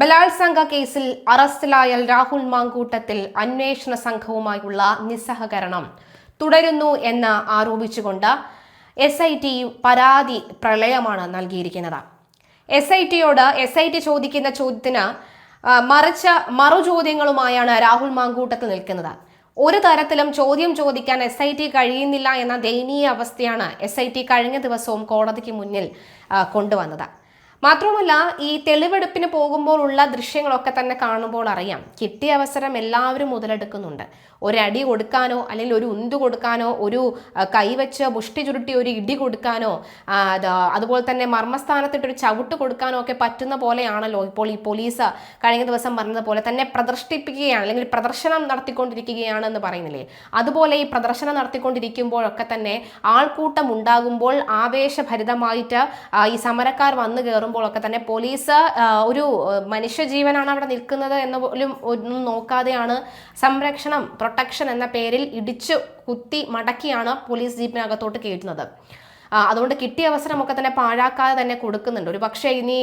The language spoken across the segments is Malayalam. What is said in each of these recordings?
ബലാത്സംഗ കേസിൽ അറസ്റ്റിലായ രാഹുൽ മാങ്കൂട്ടത്തിൽ അന്വേഷണ സംഘവുമായുള്ള നിസ്സഹകരണം തുടരുന്നു എന്ന് ആരോപിച്ചുകൊണ്ട് എസ് ഐ ടി പരാതി പ്രളയമാണ് നൽകിയിരിക്കുന്നത്. എസ് ഐ ടിയോട് എസ് ഐ ടി ചോദിക്കുന്ന ചോദ്യത്തിന് മറിച്ച മറു ചോദ്യങ്ങളുമായാണ് രാഹുൽ മാങ്കൂട്ടത്തിൽ നിൽക്കുന്നത്. ഒരു തരത്തിലും ചോദ്യം ചോദിക്കാൻ എസ് ഐ ടി കഴിയുന്നില്ല എന്ന ദയനീയ അവസ്ഥയാണ് എസ് ഐ ടി കഴിഞ്ഞ ദിവസവും കോടതിക്ക് മുന്നിൽ കൊണ്ടുവന്നത്. മാത്രമല്ല ഈ തെളിവെടുപ്പിന് പോകുമ്പോൾ ഉള്ള ദൃശ്യങ്ങളൊക്കെ തന്നെ കാണുമ്പോൾ അറിയാം. കിട്ടിയ അവസരം എല്ലാവരും മുതലെടുക്കുന്നുണ്ട്. ഒരടി കൊടുക്കാനോ അല്ലെങ്കിൽ ഒരു ഉന്ത് കൊടുക്കാനോ ഒരു കൈവച്ച് മുഷ്ടി ചുരുട്ടി ഒരു ഇടി കൊടുക്കാനോ അതുപോലെ തന്നെ മർമ്മസ്ഥാനത്തിട്ട് ഒരു ചവിട്ട് കൊടുക്കാനോ ഒക്കെ പറ്റുന്ന പോലെയാണല്ലോ ഇപ്പോൾ ഈ പോലീസ് കഴിഞ്ഞ ദിവസം പറഞ്ഞതുപോലെ തന്നെ പ്രദർശിപ്പിക്കുകയാണ് അല്ലെങ്കിൽ പ്രദർശനം നടത്തിക്കൊണ്ടിരിക്കുകയാണ് എന്ന് പറയുന്നില്ലേ? അതുപോലെ ഈ പ്രദർശനം നടത്തിക്കൊണ്ടിരിക്കുമ്പോഴൊക്കെ തന്നെ ആൾക്കൂട്ടം ഉണ്ടാകുമ്പോൾ ആവേശഭരിതമായിട്ട് ഈ സമരക്കാർ വന്നു കയറുമ്പോഴൊക്കെ തന്നെ പോലീസ് ഒരു മനുഷ്യജീവനാണ് അവിടെ നിൽക്കുന്നത് എന്ന് പോലും ഒന്നും നോക്കാതെയാണ് സംരക്ഷണം പ്രൊട്ടക്ഷൻ എന്ന പേരിൽ ഇടിച്ചു കുത്തി മടക്കിയാണ് പോലീസ് ജീപ്പിനകത്തോട്ട് കയറ്റുന്നത്. അതുകൊണ്ട് കിട്ടിയ അവസരമൊക്കെ തന്നെ പാഴാക്കാതെ തന്നെ കൊടുക്കുന്നുണ്ട്. ഒരു പക്ഷേ ഇനി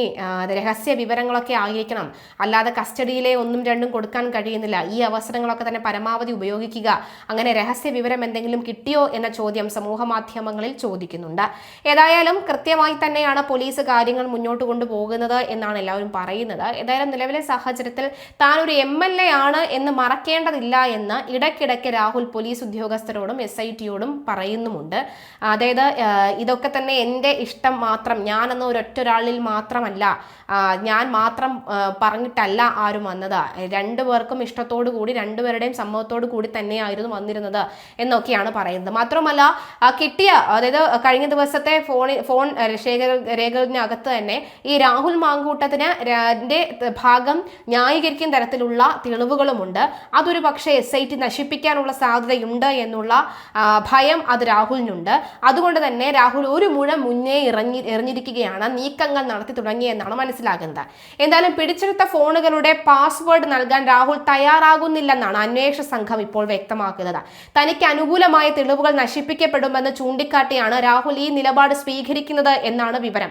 രഹസ്യ വിവരങ്ങളൊക്കെ ആയിരിക്കണം. അല്ലാതെ കസ്റ്റഡിയിലെ ഒന്നും രണ്ടും കൊടുക്കാൻ കഴിയുന്നില്ല. ഈ അവസരങ്ങളൊക്കെ തന്നെ പരമാവധി ഉപയോഗിക്കുക. അങ്ങനെ രഹസ്യ വിവരം എന്തെങ്കിലും കിട്ടിയോ എന്ന ചോദ്യം സമൂഹ മാധ്യമങ്ങളിൽ ചോദിക്കുന്നുണ്ട്. ഏതായാലും കൃത്യമായി തന്നെയാണ് പോലീസ് കാര്യങ്ങൾ മുന്നോട്ട് കൊണ്ടുപോകുന്നത് എന്നാണ് എല്ലാവരും പറയുന്നത്. ഏതായാലും നിലവിലെ സാഹചര്യത്തിൽ താൻ ഒരു എം എൽ എ ആണ് എന്ന് മറക്കേണ്ടതില്ല എന്ന് ഇടയ്ക്കിടയ്ക്ക് രാഹുൽ പോലീസ് ഉദ്യോഗസ്ഥരോടും എസ് ഐ ടിയോടും പറയുന്നുമുണ്ട്. അതായത് ഇതൊക്കെ തന്നെ എന്റെ ഇഷ്ടം മാത്രം. ഞാനെന്ന ഒരൊറ്റ ഒരാളിൽ മാത്രമല്ല ഞാൻ മാത്രം പറഞ്ഞിട്ടല്ല ആരും വന്നത്. രണ്ടു പേർക്കും ഇഷ്ടത്തോടു കൂടി രണ്ടുപേരുടെയും സമ്മതത്തോടു കൂടി തന്നെയായിരുന്നു വന്നിരുന്നത് എന്നൊക്കെയാണ് പറയുന്നത്. മാത്രമല്ല കിട്ടിയ അതായത് കഴിഞ്ഞ ദിവസത്തെ ഫോണിൽ ഫോൺ ശേഖര രേഖകളിനകത്ത് തന്നെ ഈ രാഹുൽ മാങ്കൂട്ടത്തിന് ഭാഗം ന്യായീകരിക്കുന്ന തരത്തിലുള്ള തെളിവുകളുമുണ്ട്. അതൊരു പക്ഷേ എസ് ഐ ടി നശിപ്പിക്കാനുള്ള സാധ്യതയുണ്ട് എന്നുള്ള ഭയം അത് രാഹുലിനുണ്ട്. അതുകൊണ്ട് തന്നെ രാഹുൽ ഒരു മുഴ മുന്നേ ഇറങ്ങി എറിഞ്ഞിരിക്കുകയാണ്. നീക്കങ്ങൾ നടത്തി തുടങ്ങിയെന്നാണ് മനസ്സിലാകുന്നത്. എന്തായാലും പിടിച്ചെടുത്ത ഫോണുകളുടെ പാസ്വേഡ് നൽകാൻ രാഹുൽ തയ്യാറാകുന്നില്ലെന്നാണ് അന്വേഷണ സംഘം ഇപ്പോൾ വ്യക്തമാക്കുന്നത്. തനിക്ക് അനുകൂലമായ തെളിവുകൾ നശിപ്പിക്കപ്പെടുമെന്ന് ചൂണ്ടിക്കാട്ടിയാണ് രാഹുൽ ഈ നിലപാട് സ്വീകരിക്കുന്നത് എന്നാണ് വിവരം.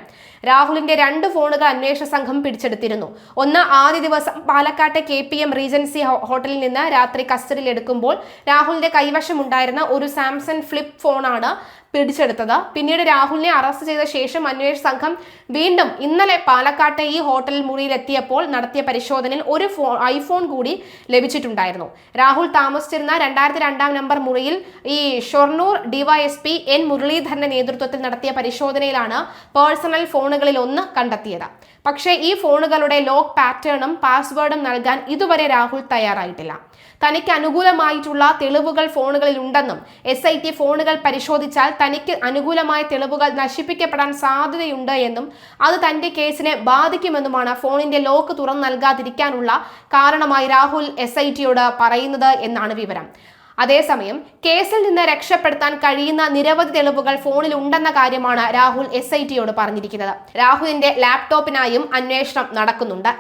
രാഹുലിന്റെ രണ്ട് ഫോണുകൾ അന്വേഷണ സംഘം പിടിച്ചെടുത്തിരുന്നു. ഒന്ന് ആദ്യ ദിവസം പാലക്കാട്ടെ കെ പി എം റീജൻസി ഹോട്ടലിൽ നിന്ന് രാത്രി കസ്റ്റഡിയിൽ എടുക്കുമ്പോൾ രാഹുലിന്റെ കൈവശമുണ്ടായിരുന്ന ഒരു സാംസങ് ഫ്ലിപ്പ് ഫോണാണ് പിടിച്ചെടുത്തത്. പിന്നീട് രാഹുലിനെ അറസ്റ്റ് ചെയ്ത ശേഷം അന്വേഷണ സംഘം വീണ്ടും ഇന്നലെ പാലക്കാട്ടെ ഈ ഹോട്ടൽ മുറിയിലെത്തിയപ്പോൾ നടത്തിയ പരിശോധനയിൽ ഒരു ഫോ ഐഫോൺ കൂടി ലഭിച്ചിട്ടുണ്ടായിരുന്നു. രാഹുൽ താമസിച്ചിരുന്ന രണ്ടായിരത്തി രണ്ടാം നമ്പർ മുറിയിൽ ഈ ഷൊർണൂർ ഡിവൈഎസ്പി എൻ മുരളീധരന്റെ നേതൃത്വത്തിൽ നടത്തിയ പരിശോധനയിലാണ് പേഴ്സണൽ ഫോണുകളിൽ ഒന്ന് കണ്ടെത്തിയത്. പക്ഷേ ഈ ഫോണുകളുടെ ലോക്ക് പാറ്റേണും പാസ്വേഡും നൽകാൻ ഇതുവരെ രാഹുൽ തയ്യാറായിട്ടില്ല. തനിക്ക് അനുകൂലമായിട്ടുള്ള തെളിവുകൾ ഫോണുകളിൽ ഉണ്ടെന്നും എസ് ഐ ടി ഫോണുകൾ പരിശോധിച്ചാൽ തനിക്ക് അനുകൂലമായ തെളിവുകൾ നശിപ്പിക്കപ്പെടാൻ സാധ്യതയുണ്ട് എന്നും അത് തന്റെ കേസിനെ ബാധിക്കുമെന്നുമാണ് ഫോണിന്റെ ലോക്ക് തുറന്നു നൽകാതിരിക്കാനുള്ള കാരണമായി രാഹുൽ എസ് ഐ ടിയോട് പറയുന്നത് എന്നാണ് വിവരം. അതേസമയം കേസിൽ നിന്ന് രക്ഷപ്പെടുത്താൻ കഴിയുന്ന നിരവധി തെളിവുകൾ ഫോണിൽ ഉണ്ടെന്ന കാര്യമാണ് രാഹുൽ എസ് ഐ ടിയോട് പറഞ്ഞിരിക്കുന്നത്. രാഹുലിന്റെ ലാപ്ടോപ്പിനായും അന്വേഷണം നടക്കുന്നുണ്ട്.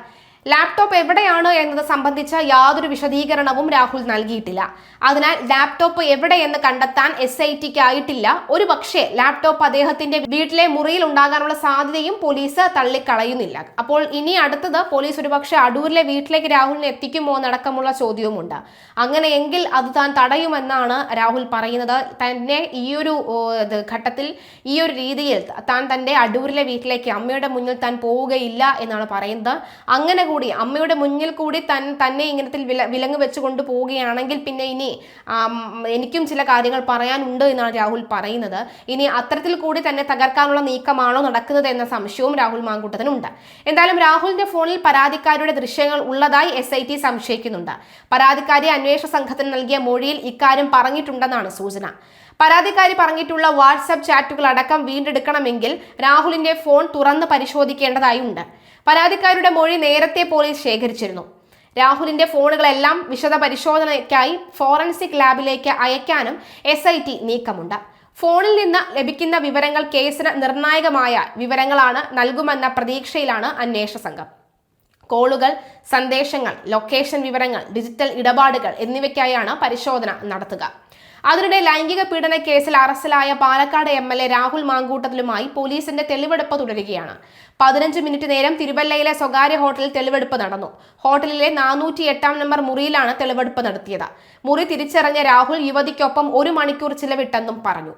ലാപ്ടോപ്പ് എവിടെയാണ് എന്നത് സംബന്ധിച്ച യാതൊരു വിശദീകരണവും രാഹുൽ നൽകിയിട്ടില്ല. അതിനാൽ ലാപ്ടോപ്പ് എവിടെയെന്ന് കണ്ടെത്താൻ എസ് ഐ ടിക്ക് ആയിട്ടില്ല. ഒരു പക്ഷേ ലാപ്ടോപ്പ് അദ്ദേഹത്തിന്റെ വീട്ടിലെ മുറിയിൽ ഉണ്ടാകാനുള്ള സാധ്യതയും പോലീസ് തള്ളിക്കളയുന്നില്ല. അപ്പോൾ ഇനി അടുത്തത് പോലീസ് ഒരുപക്ഷെ അടൂരിലെ വീട്ടിലേക്ക് രാഹുലിനെ എത്തിക്കുമോ എന്നടക്കമുള്ള ചോദ്യവുമുണ്ട്. അങ്ങനെയെങ്കിൽ അത് താൻ തടയുമെന്നാണ് രാഹുൽ പറയുന്നത്. തന്നെ ഈയൊരു ഘട്ടത്തിൽ ഈ ഒരു രീതിയിൽ താൻ തന്റെ അടൂരിലെ വീട്ടിലേക്ക് അമ്മയുടെ മുന്നിൽ താൻ പോവുകയില്ല എന്നാണ് പറയുന്നത്. അങ്ങനെ കൂടി അമ്മയുടെ മുന്നിൽ കൂടി തൻ തന്നെ ഇങ്ങനത്തിൽ വില വിലങ്ങ് വെച്ച് കൊണ്ട് പോവുകയാണെങ്കിൽ പിന്നെ ഇനി എനിക്കും ചില കാര്യങ്ങൾ പറയാനുണ്ട് എന്നാണ് രാഹുൽ പറയുന്നത്. ഇനി അത്തരത്തിൽ കൂടി തന്നെ തകർക്കാനുള്ള നീക്കമാണോ നടക്കുന്നത് എന്ന സംശയവും രാഹുൽ മാങ്കൂട്ടത്തിനുണ്ട്. എന്തായാലും രാഹുലിന്റെ ഫോണിൽ പരാതിക്കാരുടെ ദൃശ്യങ്ങൾ ഉള്ളതായി എസ് ഐ ടി സംശയിക്കുന്നുണ്ട്. പരാതിക്കാരി അന്വേഷണ സംഘത്തിന് നൽകിയ മൊഴിയിൽ ഇക്കാര്യം പറഞ്ഞിട്ടുണ്ടെന്നാണ് സൂചന. പരാതിക്കാരി പറഞ്ഞിട്ടുള്ള വാട്സപ്പ് ചാറ്റുകൾ അടക്കം വീണ്ടെടുക്കണമെങ്കിൽ രാഹുലിന്റെ ഫോൺ തുറന്ന് പരിശോധിക്കേണ്ടതായുണ്ട് പരാതിക്കാരുടെ മൊഴി നേരത്തെ പോലീസ് ശേഖരിച്ചിരുന്നു. രാഹുലിന്റെ ഫോണുകളെല്ലാം വിശദ പരിശോധനയ്ക്കായി ഫോറൻസിക് ലാബിലേക്ക് അയക്കാനും എസ് ഐ ടി നീക്കമുണ്ട്. ഫോണിൽ നിന്ന് ലഭിക്കുന്ന വിവരങ്ങൾ കേസിന് നിർണായകമായ വിവരങ്ങളാണ് നൽകുമെന്ന പ്രതീക്ഷയിലാണ് അന്വേഷണ സംഘം. കോളുകൾ സന്ദേശങ്ങൾ ലൊക്കേഷൻ വിവരങ്ങൾ ഡിജിറ്റൽ ഇടപാടുകൾ എന്നിവയ്ക്കായാണ് പരിശോധന നടത്തുക. അതിനിടെ ലൈംഗിക പീഡന കേസിൽ അറസ്റ്റിലായ Palakkad M L A Rahul മാങ്കൂട്ടത്തിലുമായി പോലീസിന്റെ തെളിവെടുപ്പ് തുടരുകയാണ്. പതിനഞ്ച് മിനിറ്റ് നേരം തിരുവല്ലയിലെ സ്വകാര്യ ഹോട്ടലിൽ തെളിവെടുപ്പ് നടന്നു. ഹോട്ടലിലെ നാനൂറ്റി എട്ടാം നമ്പർ മുറിയിലാണ് തെളിവെടുപ്പ് നടത്തിയത്. മുറി തിരിച്ചറിഞ്ഞ രാഹുൽ യുവതിക്കൊപ്പം ഒരു മണിക്കൂർ ചിലവിട്ടെന്നും പറഞ്ഞു.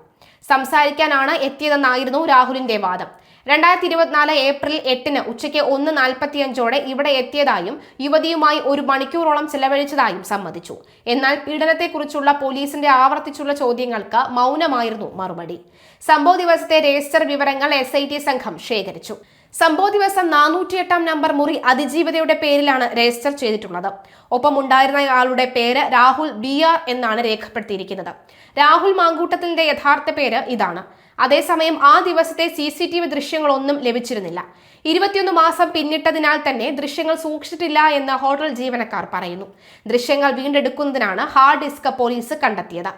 സംസാരിക്കാനാണ് എത്തിയതെന്നായിരുന്നു രാഹുലിന്റെ വാദം. രണ്ടായിരത്തി ഇരുപത്തിനാല് ഏപ്രിൽ എട്ടിന് ഉച്ചയ്ക്ക് ഒന്ന് നാൽപ്പത്തിയഞ്ചോടെ ഇവിടെ എത്തിയതായും യുവതിയുമായി ഒരു മണിക്കൂറോളം ചെലവഴിച്ചതായും സമ്മതിച്ചു. എന്നാൽ പീഡനത്തെക്കുറിച്ചുള്ള പോലീസിന്റെ ആവർത്തിച്ചുള്ള ചോദ്യങ്ങൾക്ക് മൗനമായിരുന്നു മറുപടി. സംഭവ ദിവസത്തെ രജിസ്റ്റർ വിവരങ്ങൾ എസ് സംഘം ശേഖരിച്ചു. സംഭവ ദിവസം നാനൂറ്റിയെട്ടാം നമ്പർ മുറി അതിജീവിതയുടെ പേരിലാണ് രജിസ്റ്റർ ചെയ്തിട്ടുള്ളത്. ഒപ്പം ഉണ്ടായിരുന്ന ആളുടെ പേര് രാഹുൽ ബി ആർ എന്നാണ് രേഖപ്പെടുത്തിയിരിക്കുന്നത്. രാഹുൽ മാങ്കൂട്ടത്തിന്റെ യഥാർത്ഥ പേര് ഇതാണ്. അതേസമയം ആ ദിവസത്തെ സി സി ടി വി ദൃശ്യങ്ങളൊന്നും ലഭിച്ചിരുന്നില്ല. ഇരുപത്തിയൊന്ന് മാസം പിന്നിട്ടതിനാൽ തന്നെ ദൃശ്യങ്ങൾ സൂക്ഷിച്ചിട്ടില്ല എന്ന് ഹോട്ടൽ ജീവനക്കാർ പറയുന്നു. ദൃശ്യങ്ങൾ വീണ്ടെടുക്കുന്നതിനാണ് ഹാർഡ് ഡിസ്ക് പോലീസ് കണ്ടെത്തിയത്.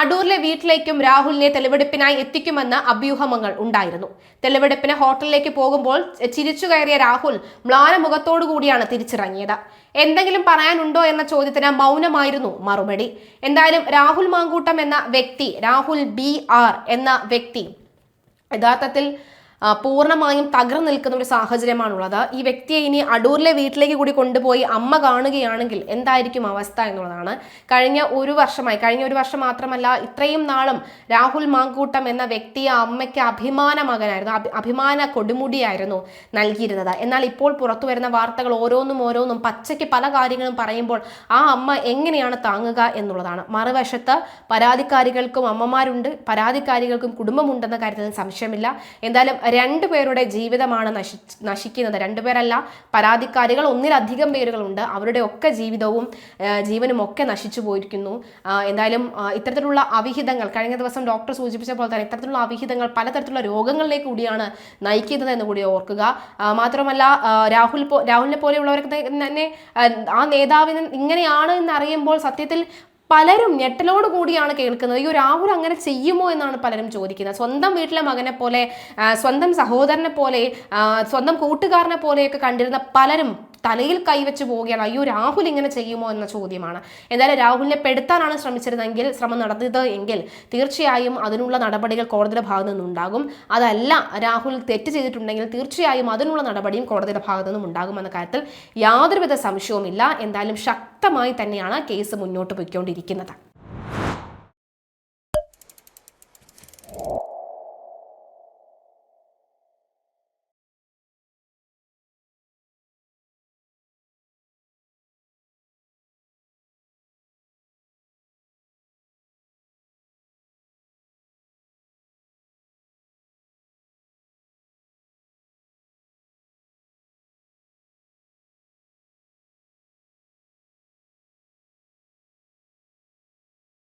അടൂരിലെ വീട്ടിലേക്കും രാഹുലിനെ തെളിവെടുപ്പിനായി എത്തിക്കുമെന്ന് അഭ്യൂഹങ്ങൾ ഉണ്ടായിരുന്നു. തെളിവെടുപ്പിന് ഹോട്ടലിലേക്ക് പോകുമ്പോൾ ചിരിച്ചു കയറിയ രാഹുൽ മ്ലാന മുഖത്തോടു കൂടിയാണ് തിരിച്ചിറങ്ങിയത്. എന്തെങ്കിലും പറയാനുണ്ടോ എന്ന ചോദ്യത്തിന് മൗനമായിരുന്നു മറുപടി. എന്തായാലും രാഹുൽ മാങ്കൂട്ടം എന്ന വ്യക്തി രാഹുൽ ബി ആർ എന്ന വ്യക്തി യഥാർത്ഥത്തിൽ പൂർണമായും തകർന്നു നിൽക്കുന്ന ഒരു സാഹചര്യമാണുള്ളത്. ഈ വ്യക്തിയെ ഇനി അടൂരിലെ വീട്ടിലേക്ക് കൂടി കൊണ്ടുപോയി അമ്മ കാണുകയാണെങ്കിൽ എന്തായിരിക്കും അവസ്ഥ എന്നുള്ളതാണ്. കഴിഞ്ഞ ഒരു വർഷമായി കഴിഞ്ഞ ഒരു വർഷം മാത്രമല്ല ഇത്രയും നാളും രാഹുൽ മാങ്കൂട്ടം എന്ന വ്യക്തി അമ്മയ്ക്ക് അഭിമാന മകനായിരുന്നു അഭിമാന കൊടുമുടിയായിരുന്നു നൽകിയിരുന്നത്. എന്നാൽ ഇപ്പോൾ പുറത്തു വരുന്ന വാർത്തകൾ ഓരോന്നും ഓരോന്നും പച്ചയ്ക്ക് പല കാര്യങ്ങളും പറയുമ്പോൾ ആ അമ്മ എങ്ങനെയാണ് താങ്ങുക എന്നുള്ളതാണ്. മറുവശത്ത് പരാതിക്കാരികൾക്കും അമ്മമാരുണ്ട് പരാതിക്കാരികൾക്കും കുടുംബമുണ്ടെന്ന കാര്യത്തിൽ സംശയമില്ല. എന്തായാലും രണ്ടുപേരുടെ ജീവിതമാണ് നശി നശിക്കുന്നത്. രണ്ടുപേരല്ല പരാതിക്കാരികൾ ഒന്നിലധികം പേരുകളുണ്ട്. അവരുടെ ഒക്കെ ജീവിതവും ജീവനും ഒക്കെ നശിച്ചു പോയിരിക്കുന്നു. എന്തായാലും ഇത്തരത്തിലുള്ള അവിഹിതങ്ങൾ കഴിഞ്ഞ ദിവസം ഡോക്ടർ സൂചിപ്പിച്ച പോലെ തന്നെ ഇത്തരത്തിലുള്ള അവിഹിതങ്ങൾ പലതരത്തിലുള്ള രോഗങ്ങളിലേക്ക് കൂടിയാണ് നയിക്കുന്നത് എന്ന് കൂടി ഓർക്കുക. മാത്രമല്ല രാഹുൽ രാഹുലിനെ പോലെയുള്ളവർക്ക് തന്നെ ആ നേതാവിന് ഇങ്ങനെയാണ് എന്നറിയുമ്പോൾ സത്യത്തിൽ പലരും ഞെട്ടലോട് കൂടിയാണ് കേൾക്കുന്നത്. ഈ രാഹുൽ അങ്ങനെ ചെയ്യുമോ? എന്നാണ് പലരും ചോദിക്കുന്നത്. സ്വന്തം വീട്ടിലെ മകനെ പോലെ സ്വന്തം സഹോദരനെ പോലെ സ്വന്തം കൂട്ടുകാരനെ പോലെയൊക്കെ കണ്ടിരുന്ന പലരും തലയിൽ കൈവച്ച് പോവുകയാണ്. അയ്യോ രാഹുൽ ഇങ്ങനെ ചെയ്യുമോ എന്ന ചോദ്യമാണ്. എന്തായാലും രാഹുലിനെ പെടുത്താനാണ് ശ്രമിച്ചിരുന്നെങ്കിൽ ശ്രമം നടത്തിയത് എങ്കിൽ തീർച്ചയായും അതിനുള്ള നടപടികൾ കോടതിയുടെ ഭാഗത്തു നിന്നുണ്ടാകും. അതല്ല രാഹുൽ തെറ്റ് ചെയ്തിട്ടുണ്ടെങ്കിൽ തീർച്ചയായും അതിനുള്ള നടപടിയും കോടതിയുടെ ഭാഗത്തു നിന്നും ഉണ്ടാകുമെന്ന കാര്യത്തിൽ യാതൊരുവിധ സംശയവുമില്ല. എന്തായാലും ശക്തമായി തന്നെയാണ് കേസ് മുന്നോട്ട് പോയിക്കൊണ്ടിരിക്കുന്നത്.